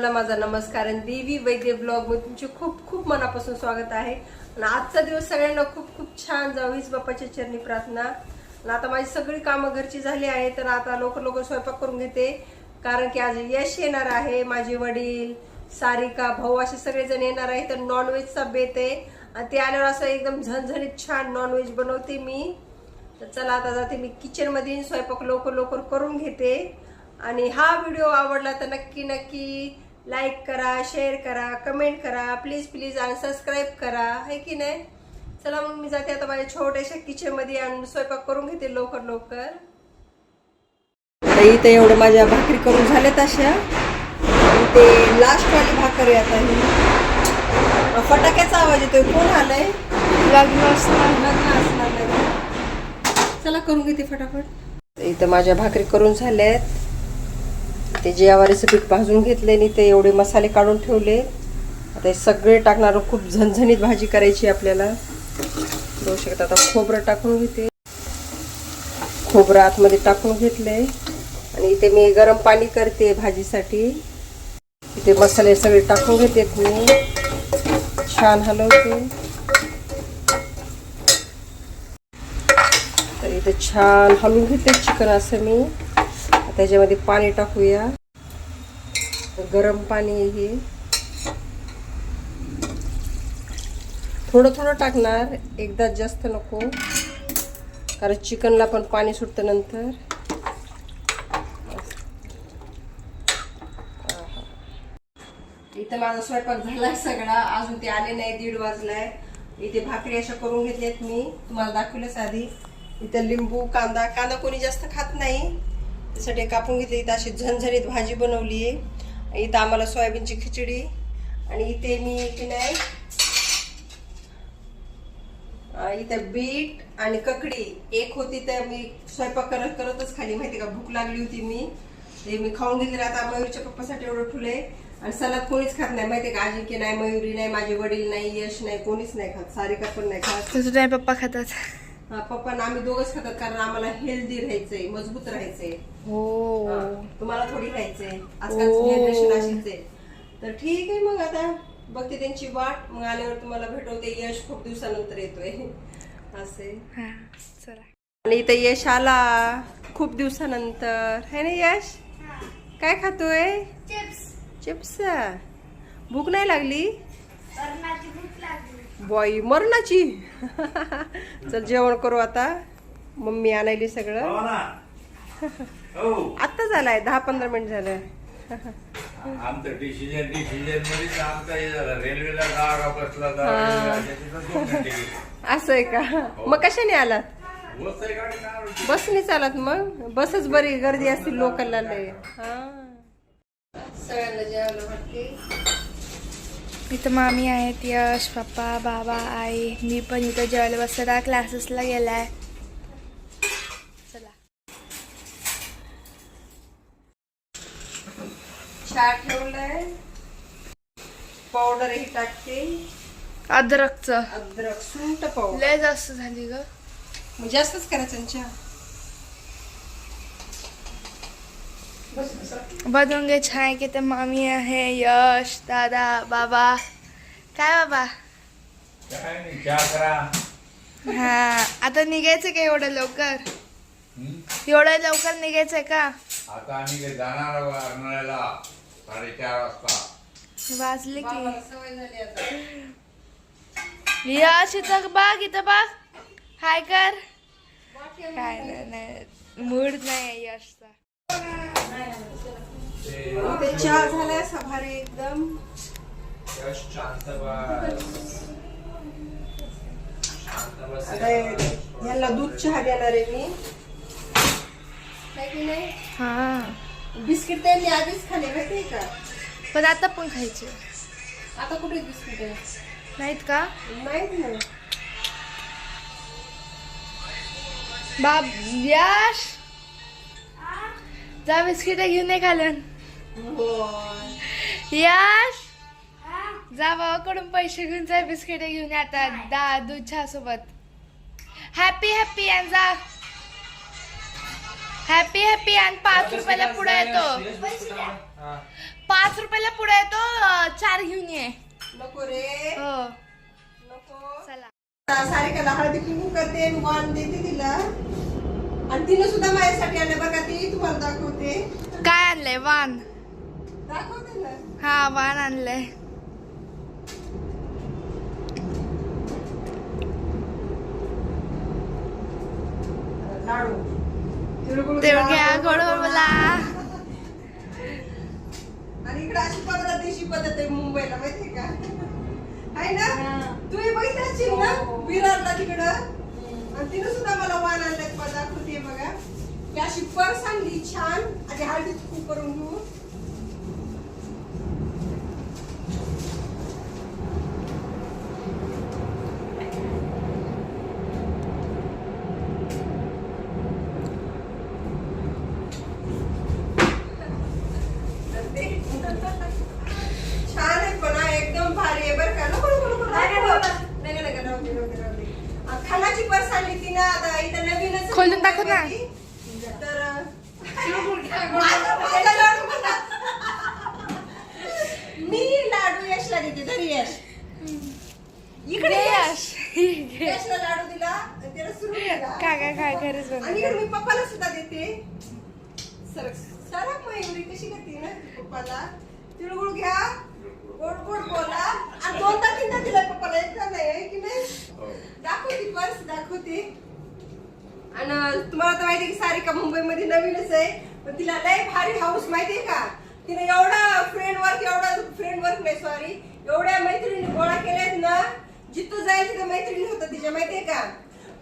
सर्वांना माझा नमस्कार आणि देवी वैद्य ब्लॉगमध्ये तुमचे खूप खूप मनापासून स्वागत आहे. आणि आजचा दिवस सगळ्यांना खूप खूप छान जाऊ हीच बाप्पाच्या चरणी प्रार्थना. आणि आता माझी सगळी कामं घरची झाली आहे तर आता लवकर लवकर स्वयंपाक करून घेते. कारण की आज यश येणार आहे माझे वडील सारिका भाऊ असे सगळेजण येणार आहे तर नॉनव्हेजचा बेत आहे. आणि ते आल्यावर असं एकदम झणझणीत छान नॉनव्हेज बनवते मी. तर चला आता जाते मी किचनमध्ये स्वयंपाक लवकर लवकर करून घेते. आणि हा व्हिडिओ आवडला तर नक्की नक्की लाईक करा शेअर करा कमेंट करा प्लीज प्लीज आणि सबस्क्राईब करा. है की नाही? चला मग मी जाते आता माझ्या छोट्याशा किचनमध्ये आणि स्वयंपाक करून घेते लवकर लवकर. इथं एवढं माझ्या भाकरी करून झाल्यात अशा. ते लास्ट वाली भाकर आहे आता ही. फटाक्याचा आवाज येतोय. कोण आलंय? लग्न असणार. लग्न असणार. चला करून घेते फटाफट. इथं माझ्या भाकरी करून झाल्यात. ते जेवारीचं पीठ भाजून घेतले आणि ते एवढे मसाले काढून ठेवले. आता हे सगळे टाकणार खूप झणझणीत भाजी करायची आपल्याला. बघू शकता आता खोबरं टाकून घेते. खोबरं आतमध्ये टाकून घेतले आणि इथे मी गरम पाणी करते भाजीसाठी. इथे मसाले सगळे टाकून घेते मी. छान हलवते. तर इथे छान हलवून घेते चिकन असं मी. त्याच्यामध्ये पाणी टाकूया. गरम पाणी हे. थोडं थोडं टाकणार. एकदा जास्त नको. कारण चिकनला पण पाणी सुटतं नंतर. इथं माझा स्वयंपाक झालाय सगळा. अजून ते आले नाही दीड वाजलाय. इथे भाकरी अशा करून घेतल्यात मी. तुम्हाला दाखवलंच आधी. इथं लिंबू कांदा कांदा कोणी जास्त खात नाही. त्यासाठी कापून घेतली. इथं अशी झणझणीत भाजी बनवली आहे इथं आम्हाला सोयाबीनची खिचडी आणि इथे मी की नाही इथं बीट आणि ककडी. एक होती तर मी स्वयंपाक करत करतच खाली. माहिती का? भूक लागली होती मी. ते मी खाऊन घेतले. आता मयूरच्या पप्पासाठी एवढं ठुले आणि सलाद कोणीच खात नाही. माहिती का? अजिंक्य नाही मयुरी नाही माझे वडील नाही यश नाही कोणीच नाही खात. सारिका पण नाही खात. तुझं नाही पप्पा खातात. पप्पा आणि आम्ही दोघच खातात कारण आम्हाला हेल्दी राहायचंय मजबूत राहायचंय. हो. हा, तुम्हाला थोडी राहायचंय. आजकाल. जनरेशन अशीच आहे. तर ठीक आहे मग आता. बघते त्यांची वाट. मग आल्यावर तुम्हाला भेटवते. यश खूप दिवसानंतर येतोय. असे. हा चला. आणि इथं यश आला. खूप दिवसानंतर. है ना यश? काय खातोय? चिप्स. भूक नाही लागली. बॉई मरणाची. चल जेवण करू आता. मम्मी आणायली सगळं. हो हो. आत्ता झालाय दहा पंधरा मिनिट झालं. आमचं डिसिजन डिसिजन मध्येच आमचा हे झालं. रेल्वेला. असं आहे का? मग कशाने आलात? बसने चालत मग? बसच बरी गर्दी असतील लोकलला लय. हा. सगळ्यांना जेवायला वाटते. इथं मामी आहेत यश पप्पा बाबा आई. मी पण इथं जेवायला बसला क्लासेसला गेलाय. चला. चहा ठेवलाय. पावडर ही टाकते. अद्रकचं. अद्रक सुंट पावडर लय जास्त झाली ग. मग जास्तच करायचं चहा? बनवून घे छान की ते मामी आहे यश दादा बाबा. काय बाबा? काय नाही चहा करा. हा आता निघायचं का एवढं लवकर? एवढं लवकर निघायचंय का? आता आम्ही जाणार आहोत अर्नाळ्याला साडेचार वाजता. वाजले की. बाबाला सवय झाली आता. यश इथं बघ इथं बघ. हाय कर. काय नाही, नाही मूड नाही यशचा. ते चहा झालाय असा भारी एकदम आता यांना दूध चहा देणार आहे मी. काय की नाही हा. बिस्किट त्यांनी आधीच खाले माहितीये का? पण आता पण खायचे. आता कुठे बिस्किट आहे? नाहीत का? माहीत ना. बाब यश! जा बिस्किट घेऊन ये होय. यश जा बाबाकडून पैसे घेऊन जा बिस्किट घेऊन ये आता दा दूध चहा सोबत. हॅपी हॅपी आणि जा. हॅपी हॅपी आणि पाच रुपयाला पुढे येतो. पाच रुपयाला पुढे येतो चार घेऊन ये. नको रे. हो. नको. चला. सारिकाला हळदी कुंकू करते वाण देते तिला. आणि तिने सुद्धा माझ्यासाठी आणलं. बघा ती तुम्हाला दाखवते. काय आणलंय? वान दाखवते ना. हा वान आणलंय. लाडू. तिळगुळ आणि इकडे अशी पंधरा देशी पद्धत आहे मुंबईला माहितीये का? आहे ना? तुम्ही बघितलं असशील ना विरारला तिकडं. तर तिनं सुद्धा मला वाण आणलं दाखवते बघा. मी अशी पर आणली छान. आणि हळदीत खूप करून घेऊ तर ते छान आहे पण हा, एकदम भारी आहे बरं का नको नको नको नको नाही नाही, नाही राहू दे राहू दे राहू दे आ, खानाची पर्स आणली तिनं आता इथं नवीनच खोलून दाखव ना. तर माझा पहिला लाडू बघा. मी लाडू यशला देते तरी यश. इकडे यश. यशला लाडू दिला आणि त्याला सुरू केला काय काय काय घरीच आणि इकडे मी पप्पाला सुद्धा देते. सरक सरक मयुरी कशी करते ना पप्पाला. तिळगुळ घ्या. गोड गोड बोला. आणि दोनदा तीनदा दिला पप्पाला? एकदा नाही आहे की नाही? हो. दाखवते पर्स दाखवते. आणि तुम्हाला तर माहिती आहे की सारिका मुंबईमध्ये नवीनच आहे. पण तिला लय भारी हाऊस माहितीये का? तिने एवढा फ्रेंड वर्क एवढा फ्रेंड वर्क नाही सॉरी एवढ्या मैत्रिणी गोळा केल्यात ना जिथं जाईल तिथं मैत्रिणी होतं तिच्या माहितीये का?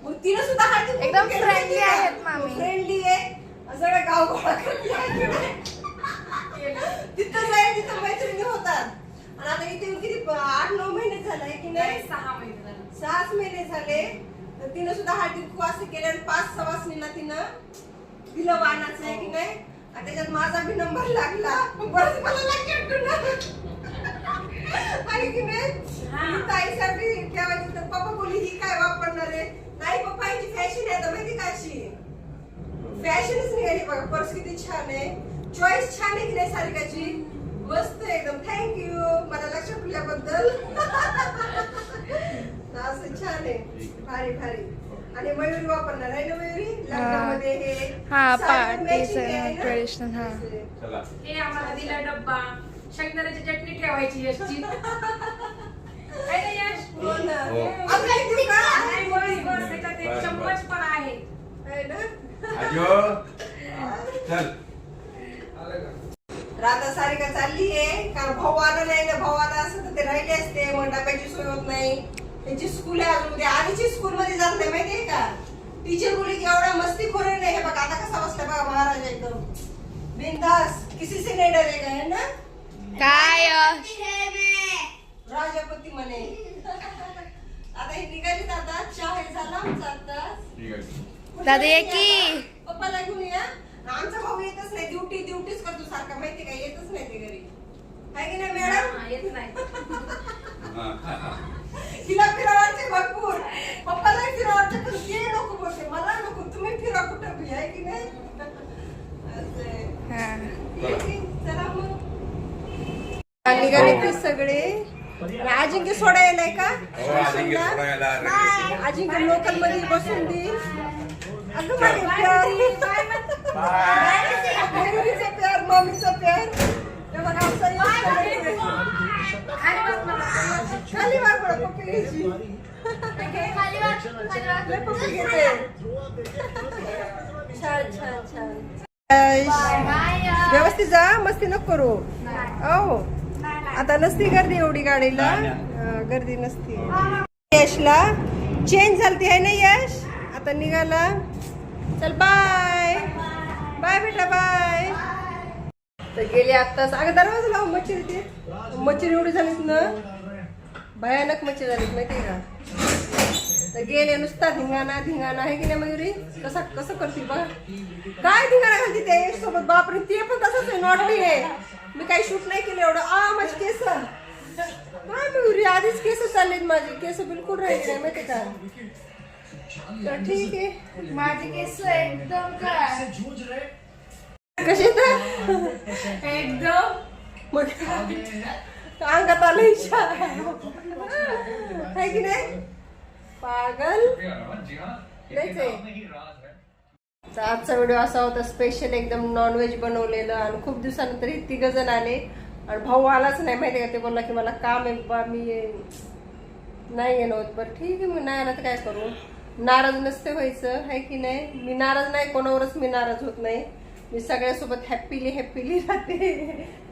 मग तिने सुद्धा हाती एकदम friendly आहेत मामी. फ्रेंडली आहे. सगळं गाव गोळा करते तिथं जाईल तिथं मैत्रिणी होतात. आणि आता इथे येऊन किती आठ नऊ महिने झाले की नाही? सहाच महिने झाले. तर तिनं सुद्धा हळदी कुंकू असं केलं आणि पाच सवासनीला तिनं दिलं वाणाचं आहे की नाही? आणि त्याच्यात माझा बी नंबर लागला. बरंच मला लागेल की नाही? मी ताईसाठी ठेवायची तर पप्पा बोली ही काय वापरणार आहे? नाही पप्पा फॅशन आहे. आता माहिती का अशी? फॅशनच निघाली बघा पर्स किती छान आहे. चॉईस छान आहे की नाही सारिकाची? मस्त एकदम. थँक्यू मला लक्ष ठेवल्याबद्दल असं छान आहे. भारी भारी. आणि मयुरी वापरणार आहे ना मयुरी? लग्नामध्ये हे हा, ना? traditional, हा. हे आम्हाला दिला डब्बा. शेंगदाण्याची चटणी ठेवायची यशची. आहे ना यश? हो ना. हो. काही देऊ का? नाही, बस, बस, त्याच्यात एक चम्मच. पण आहे. आहे ना? आजो. चल. राधा सारिका चालली आहे कारण भाऊ आला नाही ना भाऊ आला असं तर ते राहिले असते. मग डब्याची सोय होत नाही. त्यांची स्कूल आहे अजून. उद्या आधीची स्कूल मध्ये जात नाही माहितीये का? टीचर बोली की एवढा मस्ती खोरे नाही. हे बघा आता कसा बसला बघा महाराज एकदम. बिंदास किसी से नाही डरेगा है ना? काय? राजापती म्हणे. आता हे निघाली आता चहा हे झाला आमचा आता दादा ये की. पप्पाला घेऊन या. आमचा भाऊ येतच नाही ड्युटी ड्युटीच करतो सारखा माहिती का? येतच नाही ते घरी. आहे की नाही मॅडम? हा, येत नाही. हा. तिला फिरवायचे भरपूर. पप्पाला फिरवायचे पण ते नको बोलते. मला नको. तुम्ही फिरा कुठं? बी आहे की नाही? असं आहे. हा. ठीक आहे, चला मग. निघाले ते सगळे? अजिंक्य सोडा येलाय का? हो अजिंक्य सोडायला ready. अजिंक्य लोकलमध्ये बसून देईल अगं माझे प्यार मम्मीचा प्यार प्यार हे बघा, खाली पप्पी घ्यायची पप्पी घेते छान छान छान व्यवस्थित जा मस्ती नको करू. हो आता नसती गर्दी एवढी गाडीला. गर्दी नसती. यशला. चेंज झालती आहे ना यश? आता निघाला. चल बाय बाय बेटा बाय. तर गेले आत्ताच अगं दरवाजा लावून मच्छर येते मच्छर एवढी झालीत ना. भयानक मच्छर झालीत माहिती का? तर गेले नुसता धिंगाणा धिंगाणा आहे की नाही मयुरी? कसा कसं करतील बघ. काय धिंगाणा घालते ते सोबत बापरे ते पण तसंच आहे नॉर्मली आहे. मी काही शूट नाही केलं एवढं. आ माझे केस. काय मयुरी आधीच केस चाललेत माझे. केस बिलकुल राहिले नाही माहिती का? तर ठीक आहे. माझे केस एकदम काय? कसे तर? एकदम. मग अंगात आलं इच्छा. आहे की नाही? पागल. आहे. तर आजचा व्हिडिओ असा होता स्पेशल एकदम नॉनव्हेज बनवलेलं आणि खूप दिवसानंतर हे तिघ जण आले. आणि भाऊ आलाच नाही माहिती का? ते बोलला की मला काम आहे बा मी नाही येणं होत बरं ठीक आहे मी नाही आला तर काय करू? नाराज नसते व्हायचं आहे की नाही? मी नाराज नाही कोणावरच मी नाराज होत नाही. मी सगळ्यासोबत हॅपीली हॅपीली राहते.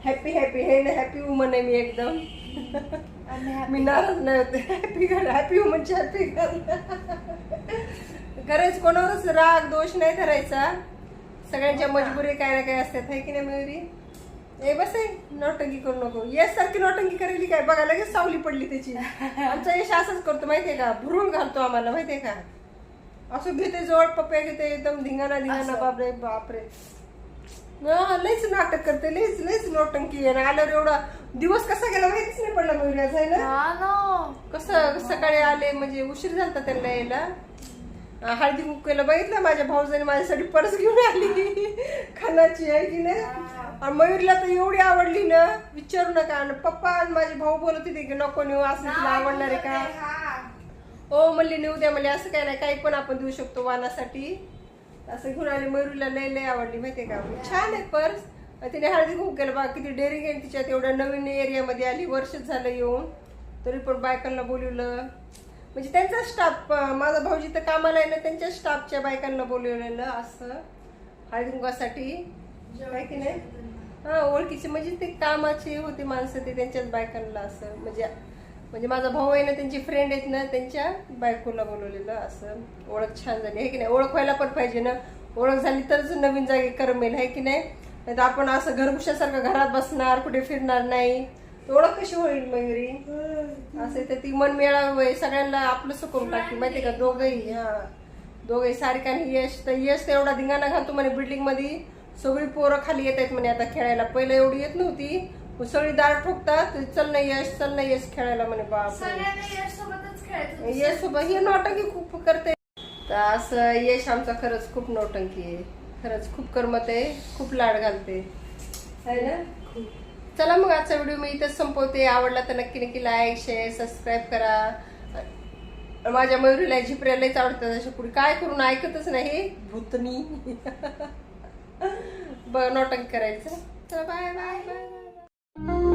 हॅपी हॅपी हे हॅपी वुमन आहे मी एकदम. मी नाराज नाही होते. हॅपी गर्ल हॅपी वुमनची हॅपी खरंच कोणावरच राग दोष नाही धरायचा. सगळ्यांच्या मजबुरी काय ना काय असतात है की नाही मयुरी? ए बस आहे. नौटंकी करू नको. येस सारखी नौटंकी करायली काय? बघा लगेच सावली पडली त्याची. आमचा यश असंच करतो माहितीये का? भरून घालतो आम्हाला माहितीये का? असं घेते जवळ पप्प्या घेते एकदम धिंगाणा धिंगाणा बापरे बापरे. हा, लयच नाटक करते लयच लयच नौटंकी आहे ना. आल्यावर एवढा दिवस कसा गेला माहितीच नाही पडला मयुरी आज आहे ना हा ना. कसं सकाळी आले म्हणजे उशीर झालता त्यांना यायला. अं, हळदी कुंकूला बघितलं माझ्या भाऊजाने माझ्यासाठी पर्स घेऊन आली. खानाची आहे की नाही? आणि मयूरला तर एवढी आवडली ना विचारू नका. आणि पप्पा आणि माझे भाऊ बोलत होते की नको नेऊ असं तुला आवडणार आहे का? हो म्हणली नेऊ द्या म्हणजे असं काय नाही काही पण आपण देऊ शकतो वानासाठी. असं घेऊन आली मयुरीला लय लय आवडली माहितीये का? छान आहे पर्स तिने हळदी कुंकू केलं बा किती डेअरिंग आहे तिच्यात एवढ्या नवीन एरियामध्ये आली वर्षच झालं येऊन. तरी पण बायकांना बोलवलं. म्हणजे त्यांचा स्टाफ माझा भाऊजी तर कामाला आहे ना त्यांच्या स्टाफच्या बायकांना बोलवलेलं असं. हळदी कुंकासाठी काय की नाही? हा ओळखीचे. म्हणजे ते कामाचे होते माणसं ते त्यांच्याच बायकांना असं. म्हणजे म्हणजे माझा भाऊ आहे ना त्यांची फ्रेंड आहेत ना त्यांच्या बायकोला बोलवलेलं असं. ओळख छान झाली आहे की नाही? ओळख व्हायला पण पाहिजे ना. ओळख झाली तरच नवीन जागी करमेल आहे की नाही? नाही तर आपण असं घरगुशासारखं घरात बसणार कुठे फिरणार नाही. ओळख कशी होईल मयुरी असं तर ती मन मिळावं आहे सगळ्यांना आपलंच करून टाकते माहिती का? दोघंही हा. दोघे सारखा आणि यश तर यश तर एवढा धिंगाणा घालतो म्हणे बिल्डिंगमध्ये सगळी पोरं खाली येत आहेत म्हणे आता खेळायला. पहिलं एवढी येत नव्हती. सगळी दार ठोकतात चल ना यश चल ना यश खेळायला म्हणे बाप सगळ्यांना यश सोबतच खेळायचं यश सोबत ही नौटंकी खूप करते. तर असं यश आमचा खरंच खूप नौटंकी आहे. खरंच खूप करमत आहे खूप लाड घालते. आहे ना? चला मग आजचा व्हिडिओ मी इथंच संपवते. आवडला तर नक्की नक्की लाईक शेअर सबस्क्राईब करा. माझ्या मयुरीला झिपऱ्यालाच आवडतात अशा पुढे. काय करून ऐकतच नाही भूतनी. ब नौटंकी करायचं. चला bye bye bye Thank you.